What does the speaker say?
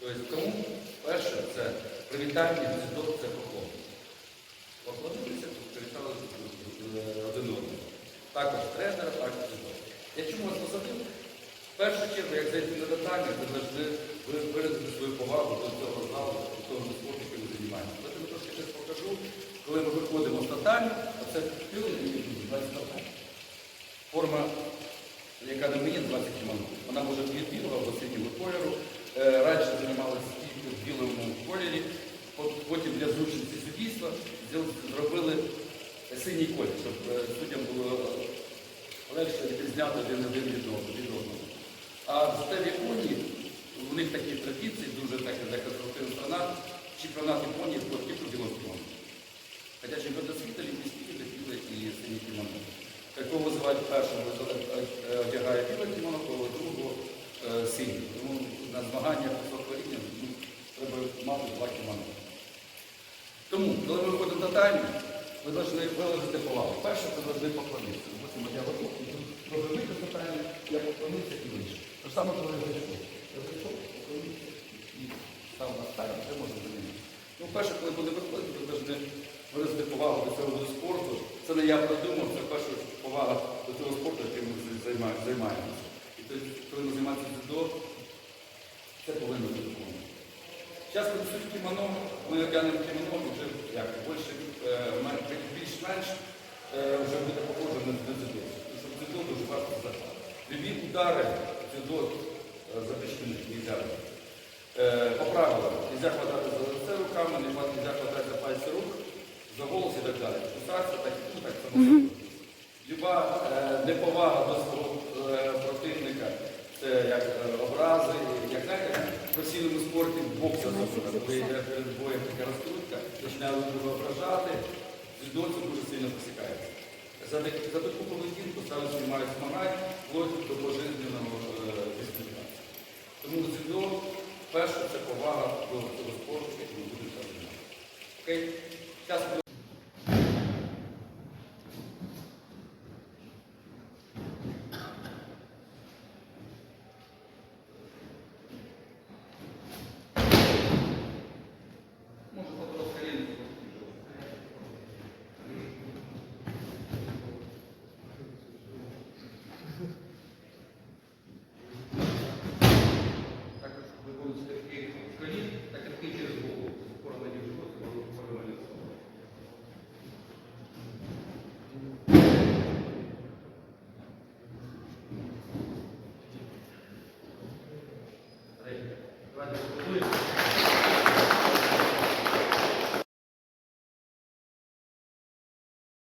Тобто, тому перше це привітання, дзюдо, це поклон. Поклонилися, привітали один одного. Також тренера, також дзюдо. Я чому вас посадив? В першу чергу, як зайти на татамі, ви завжди ви виразити свою повагу до цього залу, до того спорту, яким ви займаєтеся. Я тобі трошки щось покажу. Коли ми виходимо з татамі, оце і 20 татамі. Форма, яка на мені 20 кімоно. Вона може бути зробили- синій колір, щоб е, суддям було легше відрізняти один один від одного. А в Японії, у них такі традиції, дуже так, як конструктивна страна, чемпіонат Японії по білого кімоно. Хоча чемпіонат світу олімпійські ігри біле і сині кімоно. Такого визивають першого, е, одягає біле кімоно, того другого е, синій. Тому на змаганнях високого рівня ну, треба мати два кімоно. Коли ми виходимо на таймі, ви повинні виложити повагу. Перше, це повинні поклонитися. Потім я готов, і тут трохи вийти з таймі, я поклонився і вийшов. Те ж саме, коли я зайшов. Я зайшов, поклонився і став на таймі, це можна замінити. Ну, перше, коли буде виходити, ви повинні виразити повагу до цього спорту. Це не я придумав, це перша повага до цього спорту, яким ми займаємося. І тоді, коли ми займаємося дзюдо, це повинно бути. Зараз принесуть кімоно, ми одягнемо кімоно, вже як, більше, е, більш-менш е, вже буде похоже на на дзюдо. Тому що дуже важко захват. Любі удари дзюдо е, запрещені, нельзя. По правилам, нельзя хватати за лице руками, нельзя хватати за пальці рук, за голос і так далі. Кусатися, так ну, так само. Люба е, неповага до свого противника, це як образи, як знаєте, в професійному спорті бокса коли йде перед боєм така розкрутка, починає друга ображати, це дуже сильно посікається. За, за таку поведінку саме знімають змагань вплоть до пожизненого е. Тому дзюдо, перше, це повага до цього спорту, який ми будемо займатися. Окей? Давайте, давайте,